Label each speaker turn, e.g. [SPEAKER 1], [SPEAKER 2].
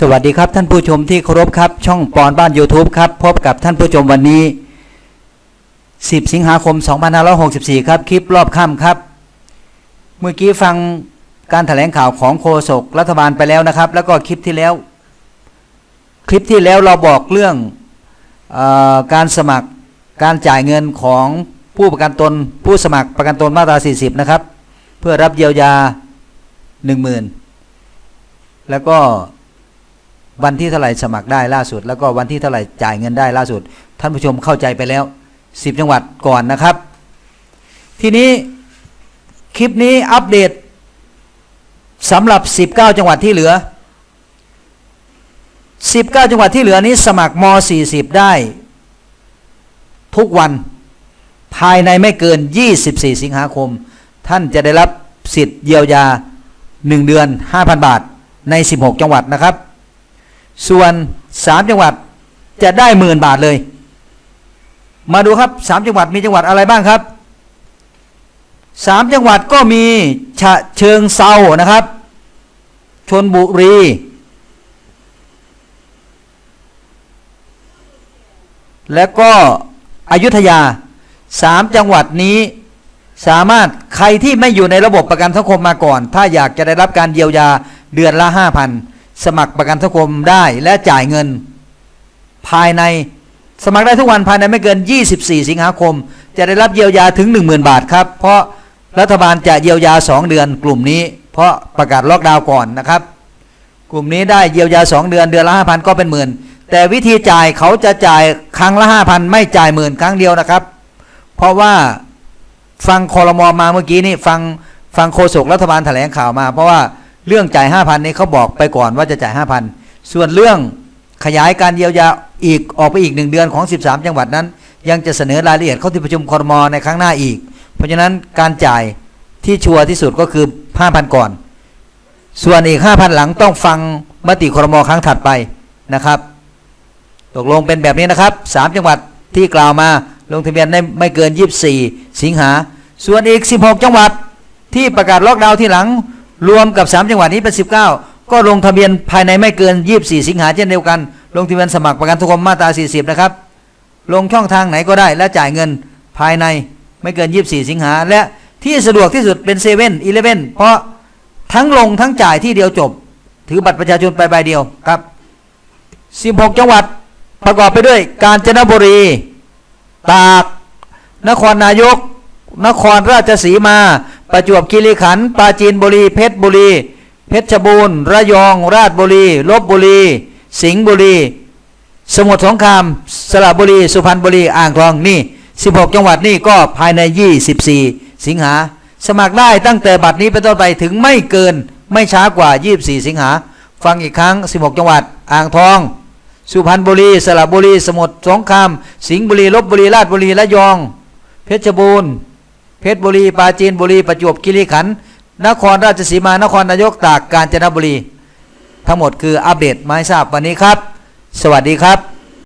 [SPEAKER 1] สวัสดีครับท่านผู้ชมที่เคารพครับ ช่องปอนบ้าน YouTube ครับ พบกับท่านผู้ชมวันนี้ 10 สิงหาคม 2564 ครับ คลิปรอบค่ำครับ เมื่อกี้ฟังการถแถลงข่าวของโฆษกรัฐบาลไปแล้วนะครับ แล้วก็คลิปที่แล้ว คลิปที่แล้วเราบอกเรื่องออการสมัครการจ่ายเงินของผู้ประกันตน ผู้สมัครประกันตนมาตรา 40 นะครับ เพื่อรับเยียวยา 10,000 แล้วก็ วันที่เท่าไหร่สมัครได้ล่าสุด แล้วก็วันที่เท่าไหร่จ่ายเงินได้ล่าสุด ท่านผู้ชมเข้าใจไปแล้ว 10 จังหวัดก่อนนะครับ ทีนี้คลิปนี้อัปเดตสำหรับ 19 จังหวัดที่เหลือ 19 จังหวัดที่เหลือนี้สมัครม 40 ได้ ทุกวันภายในไม่เกิน 24 สิงหาคม ท่านจะได้รับสิทธิ์เยียวยา 1 เดือน 5,000 บาทใน 16 จังหวัดนะครับ ส่วน3จังหวัดจะได้หมื่นบาทเลย มาดูครับ3จังหวัดมีจังหวัดอะไรบ้างครับ3จังหวัดก็มีฉะเชิงเซานะครับ ชนบุรี และก็อยุธยา3จังหวัดนี้สามารถใครที่ไม่อยู่ในระบบประกันสังคมมาก่อน ถ้าอยากจะได้รับการเยียวยาเดือนละ5,000 สมัครประกันสังคมได้และจ่ายเงิน ภายในสมัครได้ทุกวันภายในไม่เกิน 24 สิงหาคม จะได้รับเยียวยาถึง 10,000 บาทครับ เพราะรัฐบาลจะเยียวยา 2 เดือนกลุ่มนี้ เพราะประกาศล็อกดาวน์ก่อนนะครับ กลุ่มนี้ได้เยียวยา 2 เดือนเดือนละ 5,000 ก็เป็นหมื่นแต่วิธีจ่ายเขาจะจ่ายครั้งละ 5,000 ไม่จ่ายหมื่นครั้งเดียวนะครับ เพราะว่าฟังคอรมอมาเมื่อกี้นี่ฟังฟังโฆษกรัฐบาลแถลงข่าวมา เพราะว่า เรื่องจ่าย5,000นี่เขาบอกไปก่อนว่าจะจ่าย5,000ส่วนเรื่องขยายการเยียวยาอีกออกไปอีกหนึ่งเดือนของ 13 จังหวัดนั้น ยังจะเสนอรายละเอียดเข้าที่ประชุมคอรมอในครั้งหน้าอีก เพราะฉะนั้นการจ่ายที่ชัวร์ที่สุดก็คือ 5,000 ก่อน ส่วนอีก 5,000 หลังต้องฟังมติคอรมอครั้งถัดไปนะครับ ตกลงเป็นแบบนี้นะครับ 3 จังหวัดที่กล่าวมาลงทะเบียนได้ไม่เกิน 24 สิงหา ส่วนอีก 16 จังหวัดที่ประกาศล็อกดาวน์ที่หลัง รวมกับ 3 จังหวัดนี้เป็น 19 ก็ลงทะเบียนภายในไม่เกิน 24 สิงหาเช่นเดียวกัน ลงทะเบียนสมัครประกันสังคมมาตรา 40 นะครับ ลงช่องทางไหนก็ได้และจ่ายเงินภายในไม่เกิน 24 สิงหาและที่สะดวกที่สุดเป็นเซเว่นอีเลฟเว่นเพราะทั้งลงทั้งจ่ายที่เดียวจบ ถือบัตรประชาชนไปใบเดียวครับ 16 จังหวัดประกอบไปด้วย กาญจนบุรี ตาก นครนายก นครราชสีมา ประจวบคีรีขันธ์ปราจีนบุรี เพชรบุรี เพชรบูรณ์ระยอง ราชบุรีลบบุรี สิงห์บุรี สมุทรสงคราม สระบุรี สุพรรณบุรี อ่างทองนี่ 16 จังหวัดนี่ก็ภายใน 24 สิงหา สมัครได้ตั้งแต่บัดนี้เป็นต้นไปถึงไม่เกินไม่ช้ากว่า 24 สิงหา ฟังอีกครั้ง 16 จังหวัด อ่างทอง สุพรรณบุรี สระบุรี สมุทรสงคราม สิงห์บุรี ลบบุรี ราชบุรี ระยอง เพชรบูรณ์ เพชรบุรีปราจีนบุรีประจวบคีรีขันธ์นครราชสีมานครนายกตากกาญจนบุรี ทั้งหมดคืออัปเดตมาให้ทราบวันนี้ครับ สวัสดีครับ